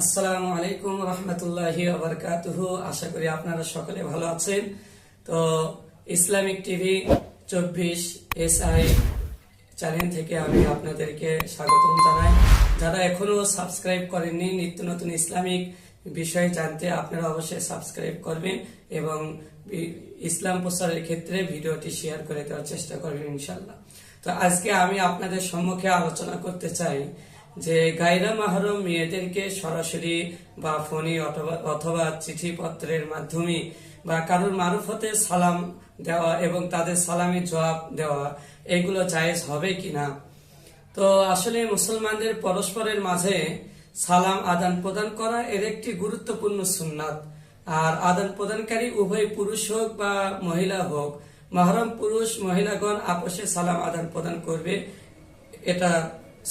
আসসালামু আলাইকুম রহমতুল্লাহি আবরকাতুহু আশা করি আপনারা সকলে ভালো আছেন। তো ইসলামিক টিভি চব্বিশ এস আই চ্যানেল থেকে আমি আপনাদেরকে স্বাগতম জানাই। যারা এখনও সাবস্ক্রাইব করেননি, নিত্য নতুন ইসলামিক বিষয় জানতে আপনারা অবশ্যই সাবস্ক্রাইব করবেন এবং ইসলাম প্রচারের ক্ষেত্রে ভিডিওটি শেয়ার করে দেওয়ার চেষ্টা করবেন ইনশাল্লাহ তো আজকে আমি আপনাদের সম্মুখে আলোচনা করতে চাই যে গায়রা মাহরম মেয়েদেরকে সরাসরি বা ফোনে অথবা চিঠিপত্রের মাধ্যমে বা কারোর মারুফতে সালাম দেওয়া এবং তাদের সালামের জবাব দেওয়া, এগুলো জায়েজ হবে কিনা? তো আসলে মুসলমানদের পরস্পরের মাঝে সালাম আদান প্রদান করা এর একটি গুরুত্বপূর্ণ সুন্নাত। আর আদান প্রদানকারী উভয় পুরুষ হোক বা মহিলা হোক, মহরম পুরুষ মহিলাগণ আপসে সালাম আদান প্রদান করবে, এটা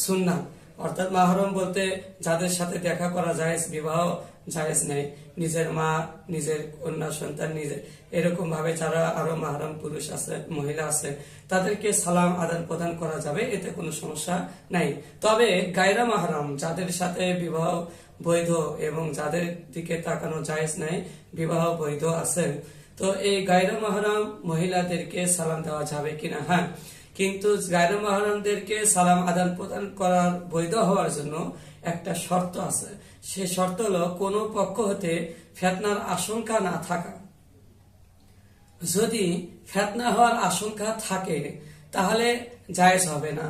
সুন্নাত। অর্থাৎ মাহরম বলতে যাদের সাথে দেখা করা যায় বিবাহ জায়েজ নেই। নিজের মা, নিজের কন্যা, সন্তান নিজের এরকম ভাবে যারা আরও মাহরম পুরুষ আছে, মহিলা আছে, তাদেরকে সালাম আদান প্রদান করা যাবে, এতে কোনো সমস্যা নাই। তবে গায়রা মাহরম, যাদের সাথে বিবাহ বৈধ এবং যাদের দিকে তাকানো জায়েজ নাই, বিবাহ বৈধ আছে। তো এই গায়রা মাহরম মহিলাদেরকে সালাম দেওয়া যাবে কিনা? হ্যাঁ। কিন্তু গায়রা মাহরমদেরকে সালাম আদান প্রদান করার বৈধ হওয়ার জন্য একটা শর্ত আছে। সে শর্ত হলো কোনো পক্ষ হতে ফেতনার আশঙ্কা না থাকা। যদি ফেতনা হওয়ার আশঙ্কা থাকে, তাহলে জায়েজ হবে না।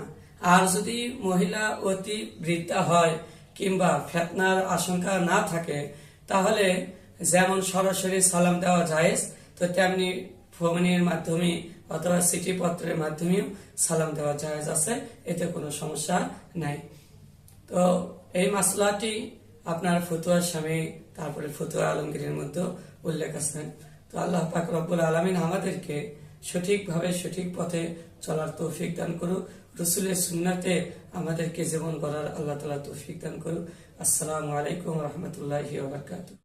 আর যদি মহিলা অতি বৃদ্ধা হয় কিংবা ফেতনার আশঙ্কা না থাকে, তাহলে যেমন সরাসরি সালাম দেওয়া জায়েজ, তো তেমনি ফোনের মাধ্যমে অথবা চিঠি পত্রের মাধ্যমেও সালাম দেওয়া জায়েজ আছে, এতে কোনো সমস্যা নাই। তো এই মাসলাটি আপনার ফতুয়ার স্বামী, তারপরে ফতুয়া আলমগীরের মধ্যে উল্লেখ আছে। তো আল্লাহ পাক রব্বুল আলমিন আমাদেরকে সঠিকভাবে সঠিক পথে চলার তৌফিক দান করুক। রসুলের সুন্নাতে আমাদেরকে জীবন করার আল্লাহ তালা তৌফিক দান করুক। আসসালামু আলাইকুম রহমতুল্লাহি